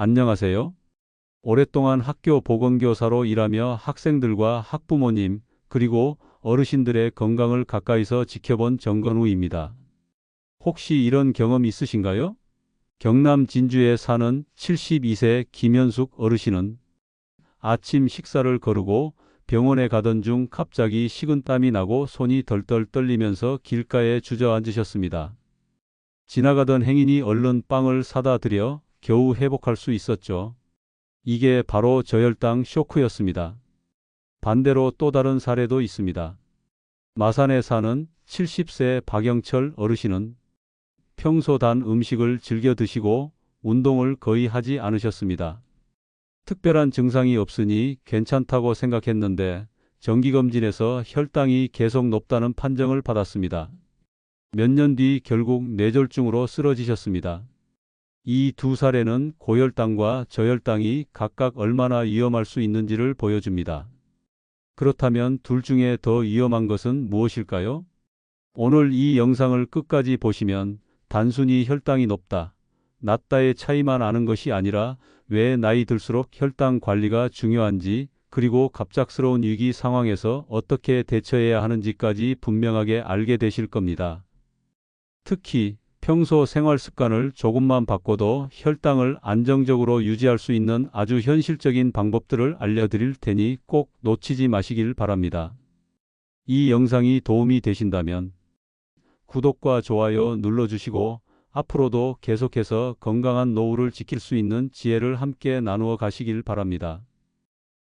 안녕하세요. 오랫동안 학교 보건교사로 일하며 학생들과 학부모님, 그리고 어르신들의 건강을 가까이서 지켜본 정건우입니다. 혹시 이런 경험 있으신가요? 경남 진주에 사는 72세 김현숙 어르신은 아침 식사를 거르고 병원에 가던 중 갑자기 식은땀이 나고 손이 덜덜 떨리면서 길가에 주저앉으셨습니다. 지나가던 행인이 얼른 빵을 사다 드려 겨우 회복할 수 있었죠. 이게 바로 저혈당 쇼크였습니다. 반대로 또 다른 사례도 있습니다. 마산에 사는 70세 박영철 어르신은 평소 단 음식을 즐겨 드시고 운동을 거의 하지 않으셨습니다. 특별한 증상이 없으니 괜찮다고 생각했는데 정기검진에서 혈당이 계속 높다는 판정을 받았습니다. 몇 년 뒤 결국 뇌졸중으로 쓰러지셨습니다. 이 두 사례는 고혈당과 저혈당이 각각 얼마나 위험할 수 있는지를 보여줍니다. 그렇다면 둘 중에 더 위험한 것은 무엇일까요? 오늘 이 영상을 끝까지 보시면 단순히 혈당이 높다, 낮다의 차이만 아는 것이 아니라 왜 나이 들수록 혈당 관리가 중요한지 그리고 갑작스러운 위기 상황에서 어떻게 대처해야 하는지까지 분명하게 알게 되실 겁니다. 특히 평소 생활 습관을 조금만 바꿔도 혈당을 안정적으로 유지할 수 있는 아주 현실적인 방법들을 알려드릴 테니 꼭 놓치지 마시길 바랍니다. 이 영상이 도움이 되신다면 구독과 좋아요 눌러주시고 앞으로도 계속해서 건강한 노후를 지킬 수 있는 지혜를 함께 나누어 가시길 바랍니다.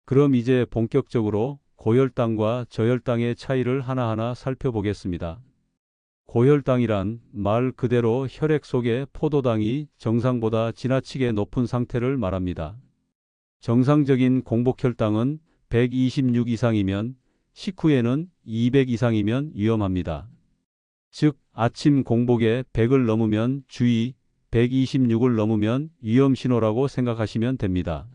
그럼 이제 본격적으로 고혈당과 저혈당의 차이를 하나하나 살펴보겠습니다. 고혈당이란 말 그대로 혈액 속의 포도당이 정상보다 지나치게 높은 상태를 말합니다. 정상적인 공복혈당은 126 이상이면 식후에는 200 이상이면 위험합니다. 즉 아침 공복에 100을 넘으면 주의, 126을 넘으면 위험 신호라고 생각하시면 됩니다.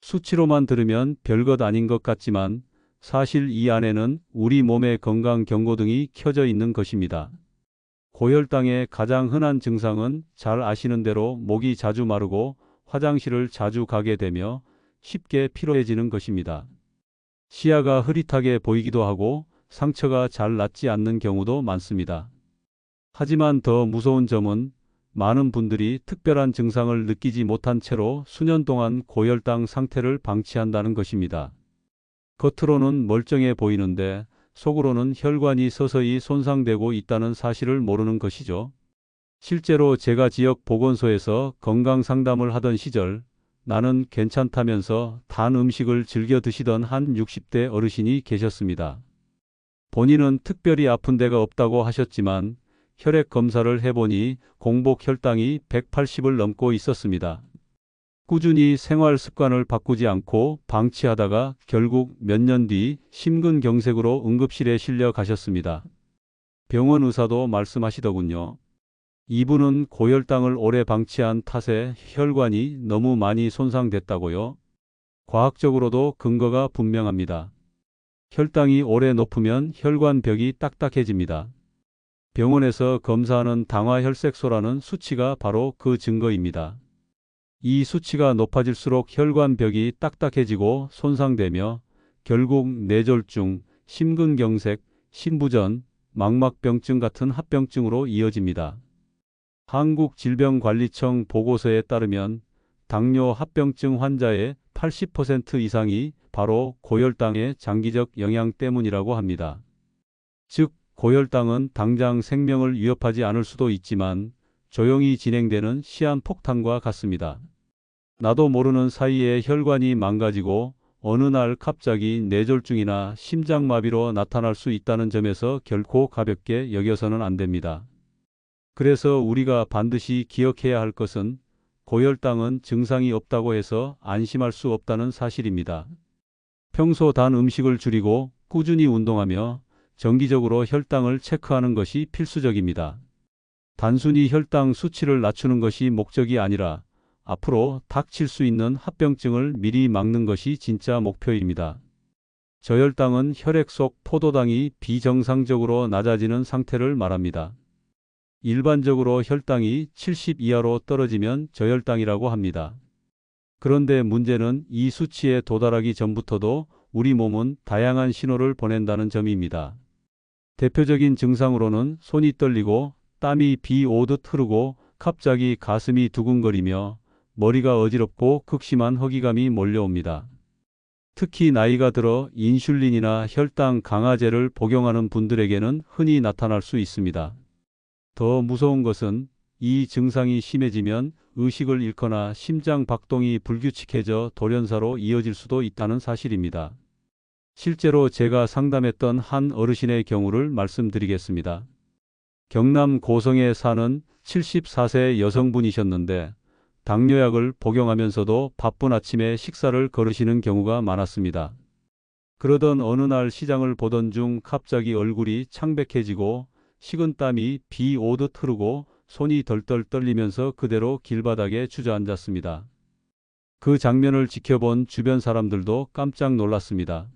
수치로만 들으면 별것 아닌 것 같지만 사실 이 안에는 우리 몸의 건강 경고등이 켜져 있는 것입니다. 고혈당의 가장 흔한 증상은 잘 아시는 대로 목이 자주 마르고 화장실을 자주 가게 되며 쉽게 피로해지는 것입니다. 시야가 흐릿하게 보이기도 하고 상처가 잘 낫지 않는 경우도 많습니다. 하지만 더 무서운 점은 많은 분들이 특별한 증상을 느끼지 못한 채로 수년 동안 고혈당 상태를 방치한다는 것입니다. 겉으로는 멀쩡해 보이는데 속으로는 혈관이 서서히 손상되고 있다는 사실을 모르는 것이죠. 실제로 제가 지역 보건소에서 건강 상담을 하던 시절 나는 괜찮다면서 단 음식을 즐겨 드시던 한 60대 어르신이 계셨습니다. 본인은 특별히 아픈 데가 없다고 하셨지만 혈액 검사를 해보니 공복 혈당이 180을 넘고 있었습니다. 꾸준히 생활 습관을 바꾸지 않고 방치하다가 결국 몇 년 뒤 심근경색으로 응급실에 실려 가셨습니다. 병원 의사도 말씀하시더군요. 이분은 고혈당을 오래 방치한 탓에 혈관이 너무 많이 손상됐다고요. 과학적으로도 근거가 분명합니다. 혈당이 오래 높으면 혈관벽이 딱딱해집니다. 병원에서 검사하는 당화혈색소라는 수치가 바로 그 증거입니다. 이 수치가 높아질수록 혈관벽이 딱딱해지고 손상되며 결국 뇌졸중, 심근경색, 심부전, 망막병증 같은 합병증으로 이어집니다. 한국질병관리청 보고서에 따르면 당뇨 합병증 환자의 80% 이상이 바로 고혈당의 장기적 영향 때문이라고 합니다. 즉, 고혈당은 당장 생명을 위협하지 않을 수도 있지만 조용히 진행되는 시한폭탄과 같습니다. 나도 모르는 사이에 혈관이 망가지고 어느 날 갑자기 뇌졸중이나 심장마비로 나타날 수 있다는 점에서 결코 가볍게 여겨서는 안 됩니다. 그래서 우리가 반드시 기억해야 할 것은 고혈당은 증상이 없다고 해서 안심할 수 없다는 사실입니다. 평소 단 음식을 줄이고 꾸준히 운동하며 정기적으로 혈당을 체크하는 것이 필수적입니다. 단순히 혈당 수치를 낮추는 것이 목적이 아니라 앞으로 닥칠 수 있는 합병증을 미리 막는 것이 진짜 목표입니다. 저혈당은 혈액 속 포도당이 비정상적으로 낮아지는 상태를 말합니다. 일반적으로 혈당이 70 이하로 떨어지면 저혈당이라고 합니다. 그런데 문제는 이 수치에 도달하기 전부터도 우리 몸은 다양한 신호를 보낸다는 점입니다. 대표적인 증상으로는 손이 떨리고 땀이 비 오듯 흐르고 갑자기 가슴이 두근거리며 머리가 어지럽고 극심한 허기감이 몰려옵니다. 특히 나이가 들어 인슐린이나 혈당 강화제를 복용하는 분들에게는 흔히 나타날 수 있습니다. 더 무서운 것은 이 증상이 심해지면 의식을 잃거나 심장 박동이 불규칙해져 돌연사로 이어질 수도 있다는 사실입니다. 실제로 제가 상담했던 한 어르신의 경우를 말씀드리겠습니다. 경남 고성에 사는 74세 여성분이셨는데 당뇨약을 복용하면서도 바쁜 아침에 식사를 거르시는 경우가 많았습니다. 그러던 어느 날 시장을 보던 중 갑자기 얼굴이 창백해지고 식은 땀이 비 오듯 흐르고 손이 덜덜 떨리면서 그대로 길바닥에 주저앉았습니다. 그 장면을 지켜본 주변 사람들도 깜짝 놀랐습니다.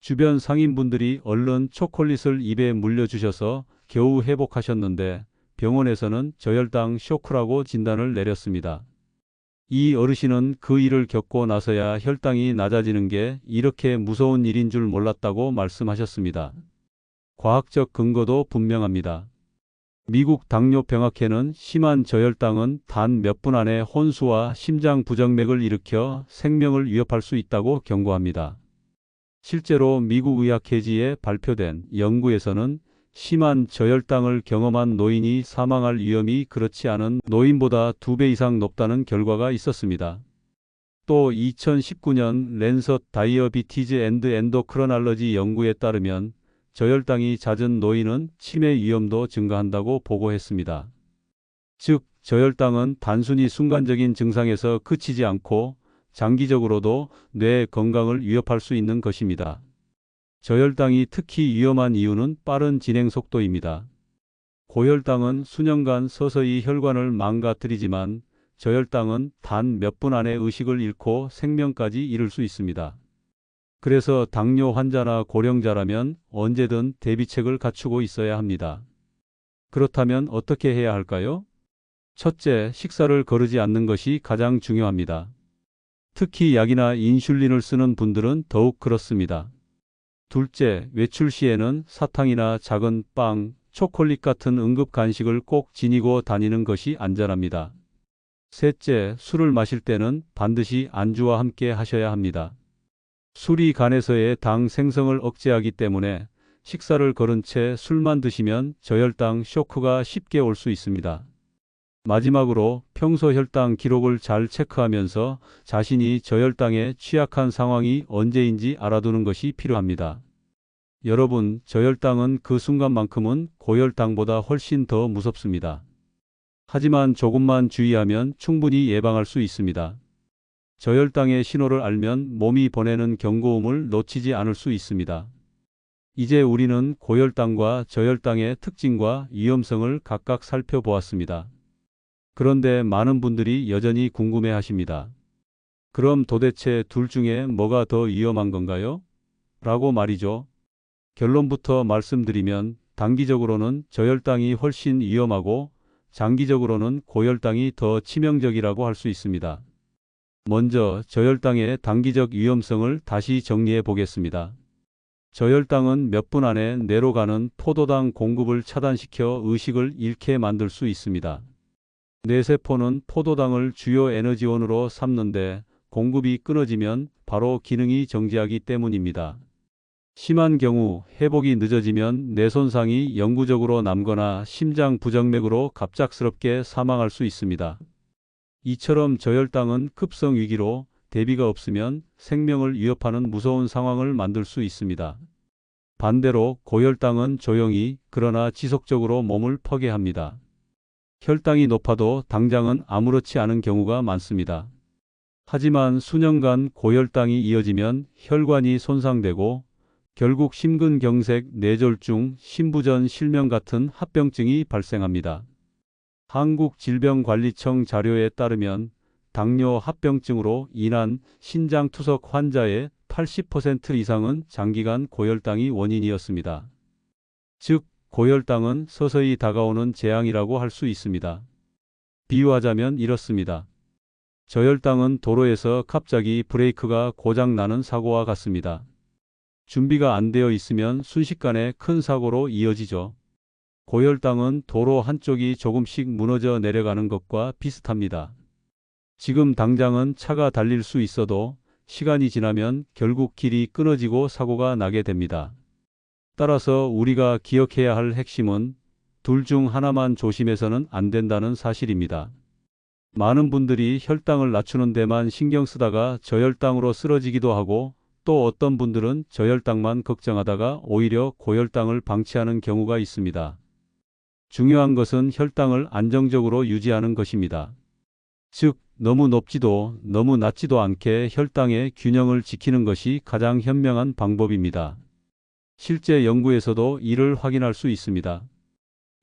주변 상인분들이 얼른 초콜릿을 입에 물려주셔서 겨우 회복하셨는데 병원에서는 저혈당 쇼크라고 진단을 내렸습니다. 이 어르신은 그 일을 겪고 나서야 혈당이 낮아지는 게 이렇게 무서운 일인 줄 몰랐다고 말씀하셨습니다. 과학적 근거도 분명합니다. 미국 당뇨병학회는 심한 저혈당은 단 몇 분 안에 혼수와 심장 부정맥을 일으켜 생명을 위협할 수 있다고 경고합니다. 실제로 미국 의학회지에 발표된 연구에서는 심한 저혈당을 경험한 노인이 사망할 위험이 그렇지 않은 노인보다 두배 이상 높다는 결과가 있었습니다. 또 2019년 랜서 다이어비티즈 앤드 엔도크로날러지 연구에 따르면 저혈당이 잦은 노인은 치매 위험도 증가한다고 보고했습니다. 즉, 저혈당은 단순히 순간적인 증상에서 그치지 않고 장기적으로도 뇌 건강을 위협할 수 있는 것입니다. 저혈당이 특히 위험한 이유는 빠른 진행 속도입니다. 고혈당은 수년간 서서히 혈관을 망가뜨리지만 저혈당은 단 몇 분 안에 의식을 잃고 생명까지 이를 수 있습니다. 그래서 당뇨 환자나 고령자라면 언제든 대비책을 갖추고 있어야 합니다. 그렇다면 어떻게 해야 할까요? 첫째, 식사를 거르지 않는 것이 가장 중요합니다. 특히 약이나 인슐린을 쓰는 분들은 더욱 그렇습니다. 둘째, 외출 시에는 사탕이나 작은 빵, 초콜릿 같은 응급 간식을 꼭 지니고 다니는 것이 안전합니다. 셋째, 술을 마실 때는 반드시 안주와 함께 하셔야 합니다. 술이 간에서의 당 생성을 억제하기 때문에 식사를 거른 채 술만 드시면 저혈당 쇼크가 쉽게 올 수 있습니다. 마지막으로 평소 혈당 기록을 잘 체크하면서 자신이 저혈당에 취약한 상황이 언제인지 알아두는 것이 필요합니다. 여러분, 저혈당은 그 순간만큼은 고혈당보다 훨씬 더 무섭습니다. 하지만 조금만 주의하면 충분히 예방할 수 있습니다. 저혈당의 신호를 알면 몸이 보내는 경고음을 놓치지 않을 수 있습니다. 이제 우리는 고혈당과 저혈당의 특징과 위험성을 각각 살펴보았습니다. 그런데 많은 분들이 여전히 궁금해 하십니다. 그럼 도대체 둘 중에 뭐가 더 위험한 건가요? 라고 말이죠. 결론부터 말씀드리면 단기적으로는 저혈당이 훨씬 위험하고 장기적으로는 고혈당이 더 치명적이라고 할 수 있습니다. 먼저 저혈당의 단기적 위험성을 다시 정리해 보겠습니다. 저혈당은 몇 분 안에 뇌로 가는 포도당 공급을 차단시켜 의식을 잃게 만들 수 있습니다. 뇌세포는 포도당을 주요 에너지원으로 삼는데 공급이 끊어지면 바로 기능이 정지하기 때문입니다. 심한 경우 회복이 늦어지면 뇌 손상이 영구적으로 남거나 심장 부정맥으로 갑작스럽게 사망할 수 있습니다. 이처럼 저혈당은 급성 위기로 대비가 없으면 생명을 위협하는 무서운 상황을 만들 수 있습니다. 반대로 고혈당은 조용히 그러나 지속적으로 몸을 파괴합니다. 혈당이 높아도 당장은 아무렇지 않은 경우가 많습니다. 하지만 수년간 고혈당이 이어지면 혈관이 손상되고 결국 심근경색, 뇌졸중, 심부전 실명 같은 합병증이 발생합니다. 한국질병관리청 자료에 따르면 당뇨 합병증으로 인한 신장투석 환자의 80% 이상은 장기간 고혈당이 원인이었습니다. 즉, 고혈당은 서서히 다가오는 재앙이라고 할 수 있습니다. 비유하자면 이렇습니다. 저혈당은 도로에서 갑자기 브레이크가 고장 나는 사고와 같습니다. 준비가 안 되어 있으면 순식간에 큰 사고로 이어지죠. 고혈당은 도로 한쪽이 조금씩 무너져 내려가는 것과 비슷합니다. 지금 당장은 차가 달릴 수 있어도 시간이 지나면 결국 길이 끊어지고 사고가 나게 됩니다. 따라서 우리가 기억해야 할 핵심은 둘 중 하나만 조심해서는 안 된다는 사실입니다. 많은 분들이 혈당을 낮추는 데만 신경 쓰다가 저혈당으로 쓰러지기도 하고 또 어떤 분들은 저혈당만 걱정하다가 오히려 고혈당을 방치하는 경우가 있습니다. 중요한 것은 혈당을 안정적으로 유지하는 것입니다. 즉, 너무 높지도 너무 낮지도 않게 혈당의 균형을 지키는 것이 가장 현명한 방법입니다. 실제 연구에서도 이를 확인할 수 있습니다.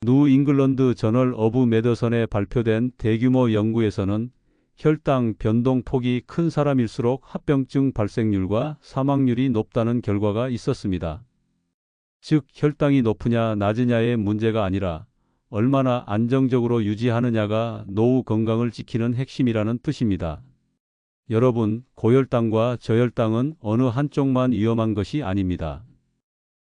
누 잉글런드 저널 어브 메더선에 발표된 대규모 연구에서는 혈당 변동 폭이 큰 사람일수록 합병증 발생률과 사망률이 높다는 결과가 있었습니다. 즉, 혈당이 높으냐 낮으냐의 문제가 아니라 얼마나 안정적으로 유지하느냐가 노후 건강을 지키는 핵심이라는 뜻입니다. 여러분, 고혈당과 저혈당은 어느 한쪽만 위험한 것이 아닙니다.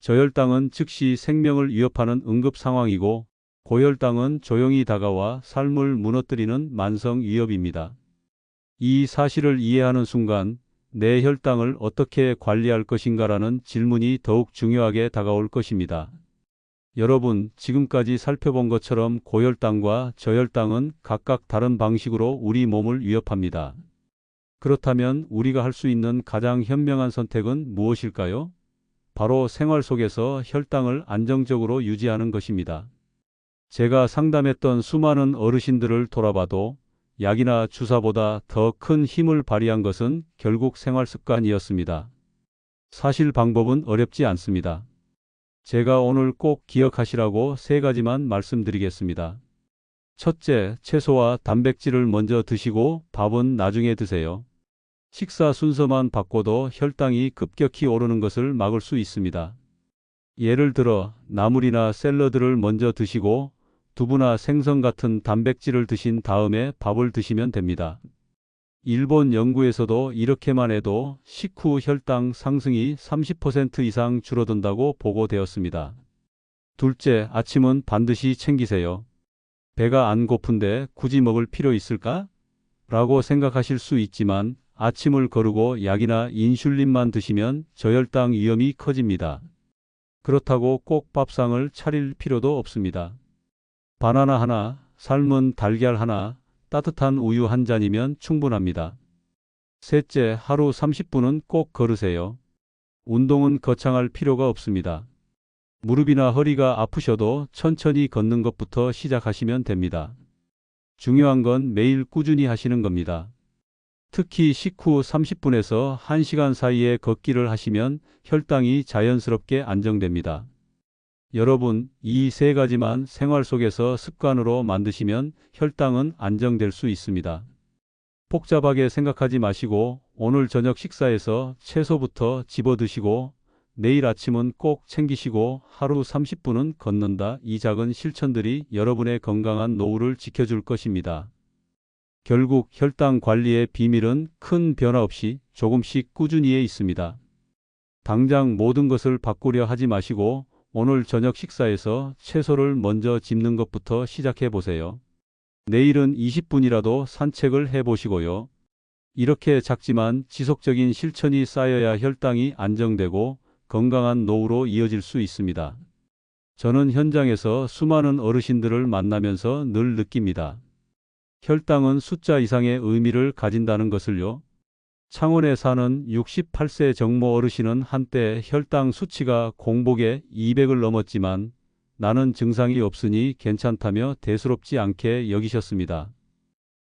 저혈당은 즉시 생명을 위협하는 응급 상황이고 고혈당은 조용히 다가와 삶을 무너뜨리는 만성 위협입니다. 이 사실을 이해하는 순간 내 혈당을 어떻게 관리할 것인가라는 질문이 더욱 중요하게 다가올 것입니다. 여러분, 지금까지 살펴본 것처럼 고혈당과 저혈당은 각각 다른 방식으로 우리 몸을 위협합니다. 그렇다면 우리가 할 수 있는 가장 현명한 선택은 무엇일까요? 바로 생활 속에서 혈당을 안정적으로 유지하는 것입니다. 제가 상담했던 수많은 어르신들을 돌아봐도 약이나 주사보다 더 큰 힘을 발휘한 것은 결국 생활 습관이었습니다. 사실 방법은 어렵지 않습니다. 제가 오늘 꼭 기억하시라고 세 가지만 말씀드리겠습니다. 첫째, 채소와 단백질을 먼저 드시고 밥은 나중에 드세요. 식사 순서만 바꿔도 혈당이 급격히 오르는 것을 막을 수 있습니다. 예를 들어 나물이나 샐러드를 먼저 드시고 두부나 생선 같은 단백질을 드신 다음에 밥을 드시면 됩니다. 일본 연구에서도 이렇게만 해도 식후 혈당 상승이 30% 이상 줄어든다고 보고되었습니다. 둘째, 아침은 반드시 챙기세요. 배가 안 고픈데 굳이 먹을 필요 있을까? 라고 생각하실 수 있지만 아침을 거르고 약이나 인슐린만 드시면 저혈당 위험이 커집니다. 그렇다고 꼭 밥상을 차릴 필요도 없습니다. 바나나 하나, 삶은 달걀 하나, 따뜻한 우유 한 잔이면 충분합니다. 셋째, 하루 30분은 꼭 걸으세요. 운동은 거창할 필요가 없습니다. 무릎이나 허리가 아프셔도 천천히 걷는 것부터 시작하시면 됩니다. 중요한 건 매일 꾸준히 하시는 겁니다. 특히 식후 30분에서 1시간 사이에 걷기를 하시면 혈당이 자연스럽게 안정됩니다. 여러분, 이 세 가지만 생활 속에서 습관으로 만드시면 혈당은 안정될 수 있습니다. 복잡하게 생각하지 마시고 오늘 저녁 식사에서 채소부터 집어 드시고 내일 아침은 꼭 챙기시고 하루 30분은 걷는다. 이 작은 실천들이 여러분의 건강한 노후를 지켜줄 것입니다. 결국 혈당 관리의 비밀은 큰 변화 없이 조금씩 꾸준히에 있습니다. 당장 모든 것을 바꾸려 하지 마시고 오늘 저녁 식사에서 채소를 먼저 집는 것부터 시작해 보세요. 내일은 20분이라도 산책을 해 보시고요. 이렇게 작지만 지속적인 실천이 쌓여야 혈당이 안정되고 건강한 노후로 이어질 수 있습니다. 저는 현장에서 수많은 어르신들을 만나면서 늘 느낍니다. 혈당은 숫자 이상의 의미를 가진다는 것을요. 창원에 사는 68세 정모 어르신은 한때 혈당 수치가 공복에 200을 넘었지만 나는 증상이 없으니 괜찮다며 대수롭지 않게 여기셨습니다.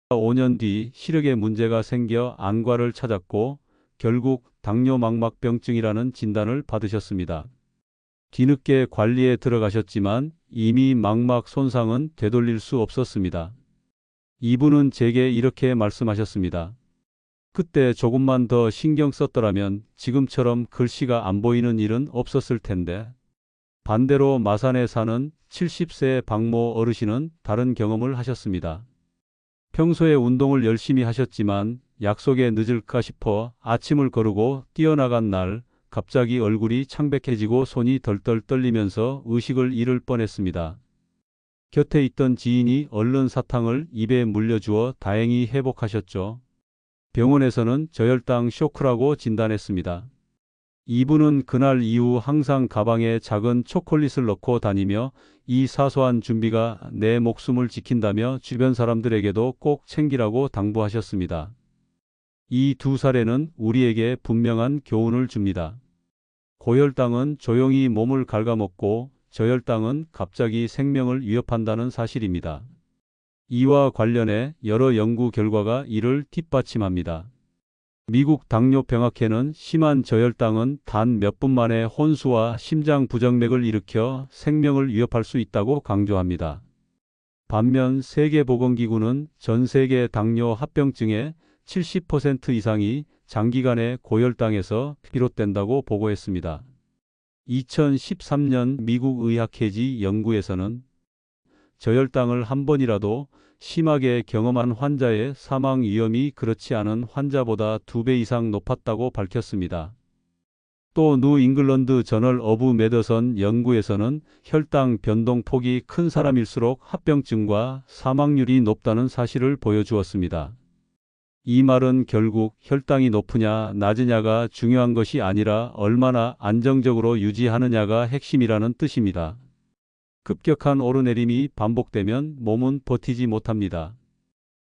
5년 뒤 시력에 문제가 생겨 안과를 찾았고 결국 당뇨망막병증이라는 진단을 받으셨습니다. 뒤늦게 관리에 들어가셨지만 이미 망막 손상은 되돌릴 수 없었습니다. 이분은 제게 이렇게 말씀하셨습니다. 그때 조금만 더 신경 썼더라면 지금처럼 글씨가 안 보이는 일은 없었을 텐데. 반대로 마산에 사는 70세 박모 어르신은 다른 경험을 하셨습니다. 평소에 운동을 열심히 하셨지만 약속에 늦을까 싶어 아침을 거르고 뛰어나간 날 갑자기 얼굴이 창백해지고 손이 덜덜 떨리면서 의식을 잃을 뻔했습니다. 곁에 있던 지인이 얼른 사탕을 입에 물려주어 다행히 회복하셨죠. 병원에서는 저혈당 쇼크라고 진단했습니다. 이분은 그날 이후 항상 가방에 작은 초콜릿을 넣고 다니며 이 사소한 준비가 내 목숨을 지킨다며 주변 사람들에게도 꼭 챙기라고 당부하셨습니다. 이 두 사례는 우리에게 분명한 교훈을 줍니다. 고혈당은 조용히 몸을 갉아먹고 저혈당은 갑자기 생명을 위협한다는 사실입니다. 이와 관련해 여러 연구 결과가 이를 뒷받침합니다. 미국 당뇨병학회는 심한 저혈당은 단 몇 분 만에 혼수와 심장 부정맥을 일으켜 생명을 위협할 수 있다고 강조합니다. 반면 세계보건기구는 전 세계 당뇨 합병증의 70% 이상이 장기간의 고혈당에서 비롯된다고 보고했습니다. 2013년 미국 의학회지 연구에서는 저혈당을 한 번이라도 심하게 경험한 환자의 사망 위험이 그렇지 않은 환자보다 두배 이상 높았다고 밝혔습니다. 또누 잉글런드 저널 어브 메더선 연구에서는 혈당 변동 폭이 큰 사람일수록 합병증과 사망률이 높다는 사실을 보여주었습니다. 이 말은 결국 혈당이 높으냐 낮으냐가 중요한 것이 아니라 얼마나 안정적으로 유지하느냐가 핵심이라는 뜻입니다. 급격한 오르내림이 반복되면 몸은 버티지 못합니다.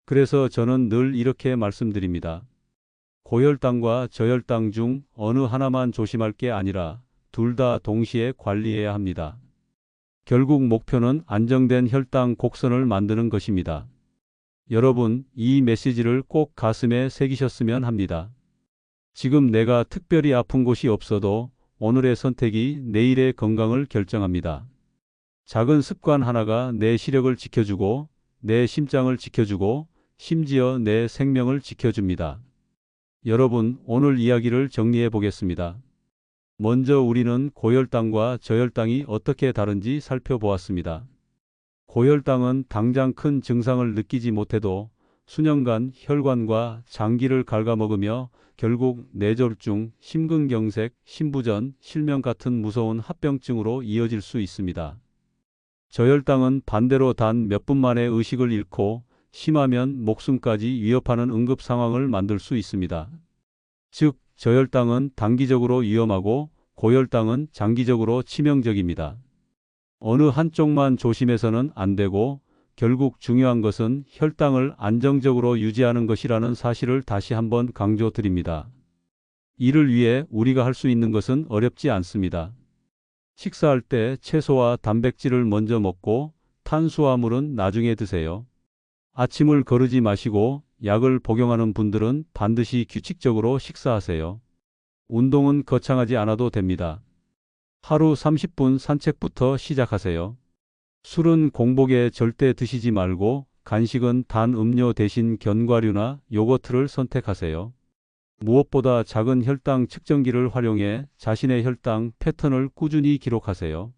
그래서 저는 늘 이렇게 말씀드립니다. 고혈당과 저혈당 중 어느 하나만 조심할 게 아니라 둘 다 동시에 관리해야 합니다. 결국 목표는 안정된 혈당 곡선을 만드는 것입니다. 여러분, 이 메시지를 꼭 가슴에 새기셨으면 합니다. 지금 내가 특별히 아픈 곳이 없어도 오늘의 선택이 내일의 건강을 결정합니다. 작은 습관 하나가 내 시력을 지켜주고 내 심장을 지켜주고 심지어 내 생명을 지켜줍니다. 여러분, 오늘 이야기를 정리해 보겠습니다. 먼저 우리는 고혈당과 저혈당이 어떻게 다른지 살펴보았습니다. 고혈당은 당장 큰 증상을 느끼지 못해도 수년간 혈관과 장기를 갉아먹으며 결국 뇌졸중, 심근경색, 심부전, 실명 같은 무서운 합병증으로 이어질 수 있습니다. 저혈당은 반대로 단 몇 분 만에 의식을 잃고 심하면 목숨까지 위협하는 응급 상황을 만들 수 있습니다. 즉, 저혈당은 단기적으로 위험하고 고혈당은 장기적으로 치명적입니다. 어느 한쪽만 조심해서는 안 되고 결국 중요한 것은 혈당을 안정적으로 유지하는 것이라는 사실을 다시 한번 강조드립니다. 이를 위해 우리가 할 수 있는 것은 어렵지 않습니다. 식사할 때 채소와 단백질을 먼저 먹고 탄수화물은 나중에 드세요. 아침을 거르지 마시고 약을 복용하는 분들은 반드시 규칙적으로 식사하세요. 운동은 거창하지 않아도 됩니다. 하루 30분 산책부터 시작하세요. 술은 공복에 절대 드시지 말고 간식은 단 음료 대신 견과류나 요거트를 선택하세요. 무엇보다 작은 혈당 측정기를 활용해 자신의 혈당 패턴을 꾸준히 기록하세요.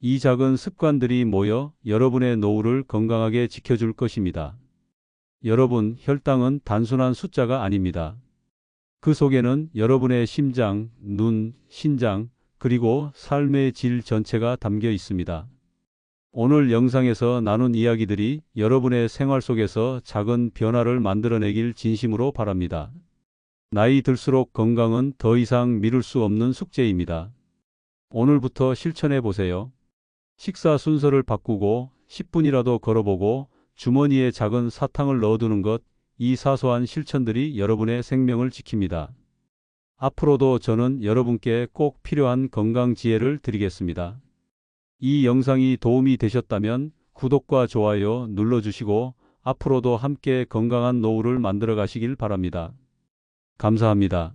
이 작은 습관들이 모여 여러분의 노후를 건강하게 지켜줄 것입니다. 여러분, 혈당은 단순한 숫자가 아닙니다. 그 속에는 여러분의 심장, 눈, 신장, 그리고 삶의 질 전체가 담겨 있습니다. 오늘 영상에서 나눈 이야기들이 여러분의 생활 속에서 작은 변화를 만들어내길 진심으로 바랍니다. 나이 들수록 건강은 더 이상 미룰 수 없는 숙제입니다. 오늘부터 실천해 보세요. 식사 순서를 바꾸고 10분이라도 걸어보고 주머니에 작은 사탕을 넣어두는 것, 이 사소한 실천들이 여러분의 생명을 지킵니다. 앞으로도 저는 여러분께 꼭 필요한 건강 지혜를 드리겠습니다. 이 영상이 도움이 되셨다면 구독과 좋아요 눌러주시고 앞으로도 함께 건강한 노후를 만들어 가시길 바랍니다. 감사합니다.